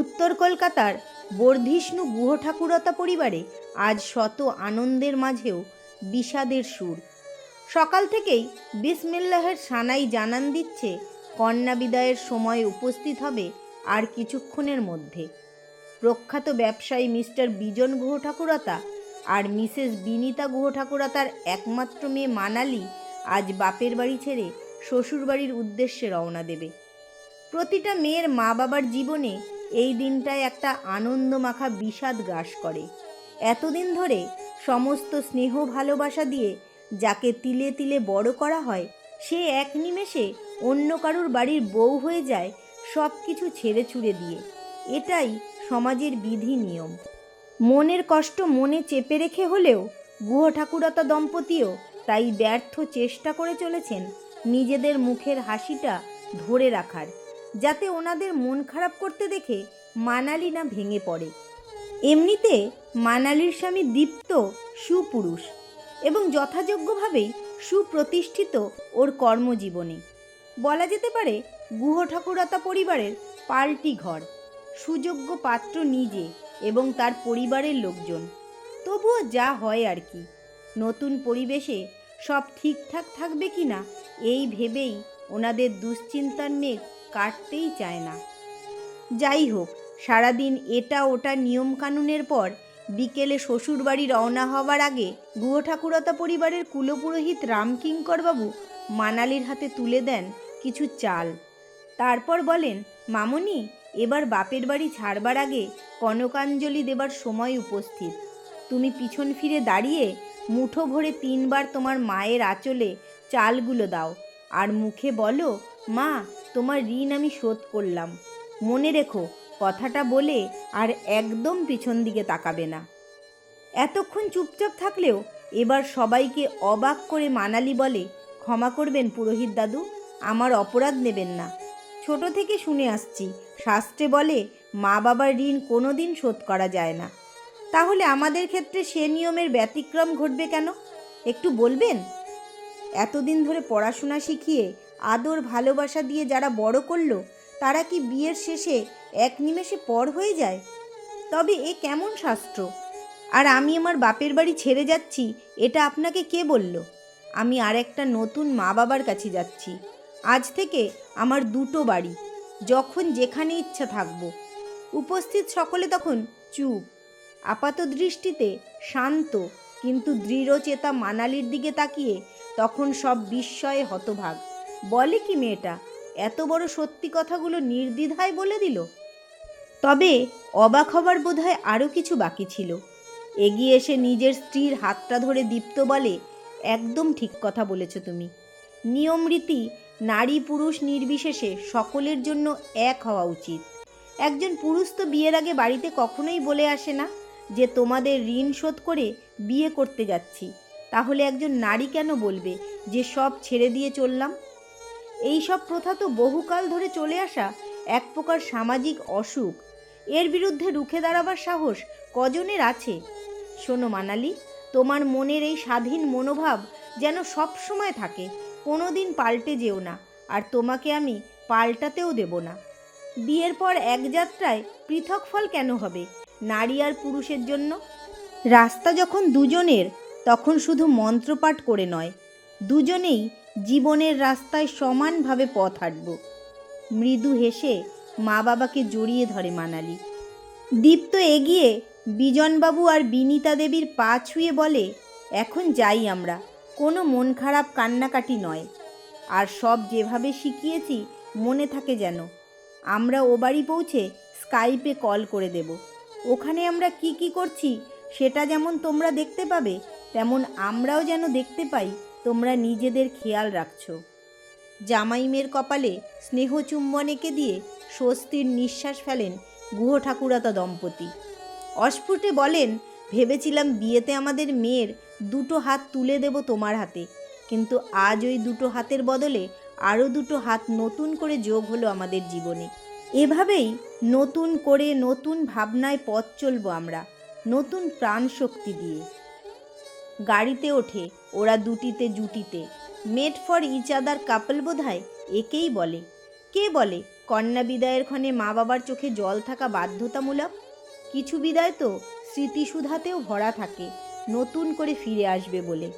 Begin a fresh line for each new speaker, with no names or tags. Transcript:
উত্তর কলকাতার বর্ধিষ্ণু গুহ ঠাকুরতা পরিবারে আজ শত আনন্দের মাঝেও বিষাদের সুর। সকাল থেকেই বিসমিল্লাহের সানাই জানান দিচ্ছে, কন্যা বিদায়ের সময় উপস্থিত হবে আর কিছুক্ষণের মধ্যে। প্রখ্যাত ব্যবসায়ী মিস্টার বিজন গুহ ঠাকুরতা আর মিসেস বিনিতা গুহ ঠাকুরতার একমাত্র মেয়ে মানালি আজ বাপের বাড়ি ছেড়ে শ্বশুরবাড়ির উদ্দেশ্যে রওনা দেবে। প্রতিটা মেয়ের মা বাবার জীবনে এই দিনটায় একটা আনন্দ মাখা বিষাদ গ্রাস করে। এতদিন ধরে সমস্ত স্নেহ ভালোবাসা দিয়ে যাকে তিলে তিলে বড় করা হয়, সে এক নিমেষে অন্য কারুর বাড়ির বউ হয়ে যায় সব কিছু ছেড়ে ছুড়ে দিয়ে। এটাই সমাজের বিধি নিয়ম। মনের কষ্ট মনে চেপে রেখে হলেও গুহ ঠাকুরতা দম্পতিও তাই ব্যর্থ চেষ্টা করে চলেছেন নিজেদের মুখের হাসিটা ধরে রাখার। যাতে ওনাদের মন খারাপ করতে দেখে মানালি না ভেঙে পড়ে। এমনিতে মানালির স্বামী দীপ্ত সুপুরুষ এবং যথাযোগ্যভাবেই সুপ্রতিষ্ঠিত ওর কর্মজীবনে। বলা যেতে পারে গুহ ঠাকুরতা পরিবারের পাল্টি ঘর, সুযোগ্য পাত্র নিজে এবং তার পরিবারের লোকজন। তবুও যা হয় আর কি, নতুন পরিবেশে সব ঠিকঠাক থাকবে কি না এই ভেবেই ওনাদের দুশ্চিন্তার মেঘ কাটতেই চায় না। যাই হোক সারাদিন এটা ওটা নিয়মকানুনের পর বিকেলে শ্বশুরবাড়ি রওনা হওয়ার আগে গুহ ঠাকুরতা পরিবারের কুলপুরোহিত রামকিঙ্করবাবু মানালির হাতে তুলে দেন কিছু চাল। তারপর বলেন, মামনি, এবার বাপের বাড়ি ছাড়বার আগে কনকাঞ্জলি দেবার সময় উপস্থিত। তুমি পিছন ফিরে দাঁড়িয়ে মুঠো ভরে তিনবার তোমার মায়ের আঁচলে চালগুলো দাও। আর মুখে বলো মা, তোমার ঋণ আমি শোধ করলাম। মনে রেখো, কথাটা বলে আর একদম পিছন দিকে তাকাবে না। এতক্ষণ চুপচাপ থাকলেও এবার সবাইকে অবাক করে মানালি বলে, ক্ষমা করবেন পুরোহিত দাদু, আমার অপরাধ নেবেন না। ছোট থেকে শুনে আসছি, শাস্ত্রে বলে, মা বাবার ঋণ কোনো দিন শোধ করা যায় না। তাহলে আমাদের ক্ষেত্রে সে নিয়মের ব্যতিক্রম ঘটবে কেন? একটু বলবেন? এতদিন ধরে পড়াশোনা শিখিয়ে আদর ভালোবাসা দিয়ে যারা বড় করল, তারা কি বিয়ের শেষে এক নিমেষে পর হয়ে যায়? তবে এ কেমন শাস্ত্র? আর আমি আমার বাপের বাড়ি ছেড়ে যাচ্ছি, এটা আপনাকে কে বলল? আমি আর একটা নতুন মা বাবার কাছে যাচ্ছি। আজ থেকে আমার দুটো বাড়ি, যখন যেখানে ইচ্ছা থাকব। উপস্থিত সকলে তখন চুপ। আপাত দৃষ্টিতে শান্ত, কিন্তু দৃঢ়চেতা মানালির দিকে তাকিয়ে তখন সব বিস্ময়ে হতভাগ। বলে কি মেয়েটা? এত বড় সত্যি কথাগুলো নির্দ্বিধায় বলে দিল? তবে অবাক হবার বোধহয় আরও কিছু বাকি ছিল। এগিয়ে এসে নিজের স্ত্রীর হাতটা ধরে দীপ্ত বলে, একদম ঠিক কথা বলেছ তুমি। নিয়ম রীতি নারী পুরুষ নির্বিশেষে সকলের জন্য এক হওয়া উচিত। একজন পুরুষ তো বিয়ের আগে বাড়িতে কখনোই বলে আসে না যে, তোমাদের ঋণ শোধ করে বিয়ে করতে যাচ্ছি। তাহলে একজন নারী কেন বলবে যে, সব ছেড়ে দিয়ে চললাম? এই সব প্রথা তো বহুকাল ধরে চলে আসা এক প্রকার সামাজিক অসুখ। এর বিরুদ্ধে রুখে দাঁড়াবার সাহস কজনের আছে? শোনো মানালি, তোমার মনের এই স্বাধীন মনোভাব যেন সব সময় থাকে কোনো দিন পাল্টে যেও না, আর তোমাকে আমি পাল্টাতেও দেব না। বিয়ের পর এক যাত্রায় পৃথক ফল কেন হবে, নারী আর পুরুষের জন্য? রাস্তা যখন দুজনের, তখন শুধু মন্ত্রপাঠ করে নয়, দুজনেই জীবনের রাস্তায় সমানভাবে পথ হাঁটব। মৃদু হেসে মা বাবাকে জড়িয়ে ধরে মানালি। দীপ্ত এগিয়ে বিজনবাবু আর বিনিতা দেবীর পা ছুঁয়ে বলে, এখন যাই আমরা, কোনো মন খারাপ কান্নাকাটি নয়। আর সব যেভাবে শিখিয়েছি, মনে থাকে যেন। আমরা ও বাড়ি পৌঁছে স্কাইপে কল করে দেব। ওখানে আমরা কি কি করছি, সেটা যেমন তোমরা দেখতে পাবে, তেমন আমরাও যেন দেখতে পাই। তোমরা নিজেদের খেয়াল রাখছো। জামাইমের কপালে স্নেহ চুম্বন এঁকে দিয়ে স্বস্তির নিঃশ্বাস ফেলেন গুহ ঠাকুরতা দম্পতি। অস্ফুটে বলেন, ভেবেছিলাম বিয়েতে আমাদের মেয়ের দুটো হাত তুলে দেব তোমার হাতে, কিন্তু আজ ওই দুটো হাতের বদলে আরও দুটো হাত নতুন করে যোগ হলো আমাদের জীবনে। এভাবেই নতুন করে নতুন ভাবনায় পথ চলবো আমরা, নতুন প্রাণ শক্তি দিয়ে। গাড়িতে ওঠে, ওরা দুটিতে জুটিতে। Made for each other couple বোধহয় একেই বলে। কে বলে, কন্যা বিদায়ের ক্ষণে মা বাবার চোখে জল থাকা বাধ্যতামূলক? কিছু বিদায় তো স্মৃতিসুধাতেও ভরা থাকে, নতুন করে ফিরে আসবে বলে।